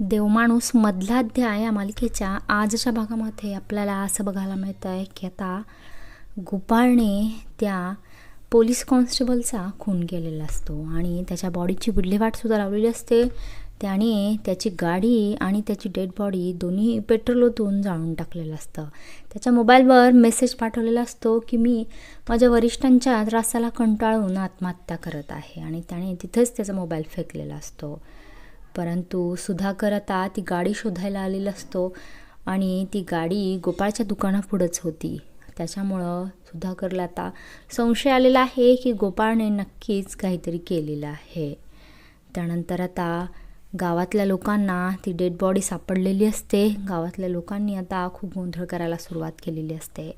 देवमाणूस मधला अध्याय या मालिकेच्या आजच्या भागामध्ये आपल्याला असं बघायला मिळतं आहे की आता गोपाळने त्या पोलीस कॉन्स्टेबलचा खून केलेला असतो आणि त्याच्या बॉडीची विल्हेवाटसुद्धा लावलेली असते. त्याने त्याची गाडी आणि त्याची डेड बॉडी दोन्ही पेट्रोल ओतून जाळून टाकलेलं असतं. त्याच्या मोबाईलवर मेसेज पाठवलेला असतो की मी माझ्या वरिष्ठांच्या त्रासाला कंटाळून आत्महत्या करत आहे आणि त्याने तिथेच त्याचा मोबाईल फेकलेला असतो. परंतु सुधाकर आता ती गाडी शोधायला आलेला असतो आणि ती गाडी गोपाळच्या दुकानापुढंच होती. त्याच्यामुळं सुधाकरला आता संशय आलेला आहे की गोपाळने नक्कीच काहीतरी केलेलं आहे. त्यानंतर आता गावातल्या लोकांना ती डेड बॉडी सापडलेली असते. गावातल्या लोकांनी आता खूप गोंधळ करायला सुरुवात केलेली असते.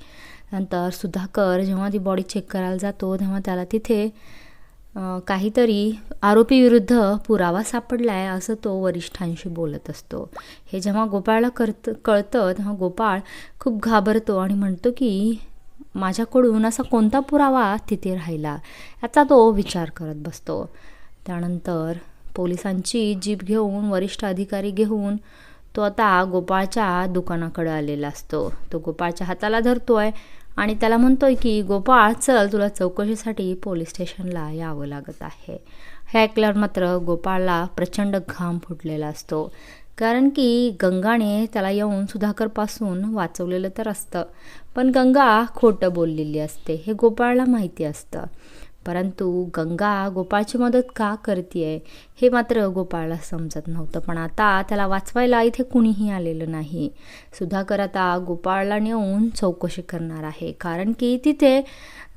नंतर सुधाकर जेव्हा ती बॉडी चेक करायला जातो तेव्हा त्याला तिथे काहीतरी आरोपीविरुद्ध पुरावा सापडला आहे असं तो वरिष्ठांशी बोलत असतो. हे जेव्हा गोपाळला करत कळतं तेव्हा गोपाळ खूप घाबरतो आणि म्हणतो की माझ्याकडून असा कोणता पुरावा तिथे राहिला? याचा तो विचार करत बसतो. त्यानंतर पोलिसांची जीप घेऊन वरिष्ठ अधिकारी घेऊन तो आता गोपाळच्या दुकानाकडे आलेला असतो. तो गोपाळच्या हाताला धरतोय आणि त्याला म्हणतोय की गोपाळ चल तुला चौकशीसाठी पोलीस स्टेशनला यावं लागत आहे. हे ऐकल्यावर मात्र गोपाळला प्रचंड घाम फुटलेला असतो. कारण की गंगाने त्याला येऊन सुधाकरपासून वाचवलेलं तर असतं. पण गंगा खोटं बोललेली असते हे गोपाळला माहिती असतं. परंतु गंगा गोपाळची मदत का करते हे मात्र गोपाळला समजत नव्हतं. पण आता त्याला वाचवायला इथे कुणीही आलेलं नाही. सुधाकर आता गोपाळला नेऊन चौकशी करणार आहे. कारण की तिथे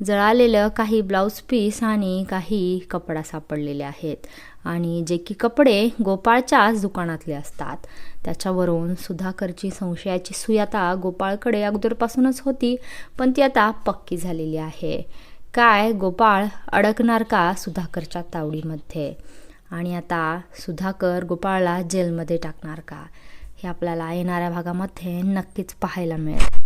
जळालेलं काही ब्लाऊज पीस आणि काही कपडा सापडलेले आहेत. आणि जे की कपडे गोपाळच्याच दुकानातले असतात. त्याच्यावरून सुधाकरची संशयाची सुई आता गोपाळकडे अगोदरपासूनच होती. पण ती आता पक्की झालेली आहे. काय गोपाळ अडकणार का सुधाकरच्या तावडीमध्ये? आणि आता सुधाकर गोपाळला जेलमध्ये टाकणार का? हे आपल्याला येणाऱ्या भागामध्ये नक्कीच पाहायला मिळेल.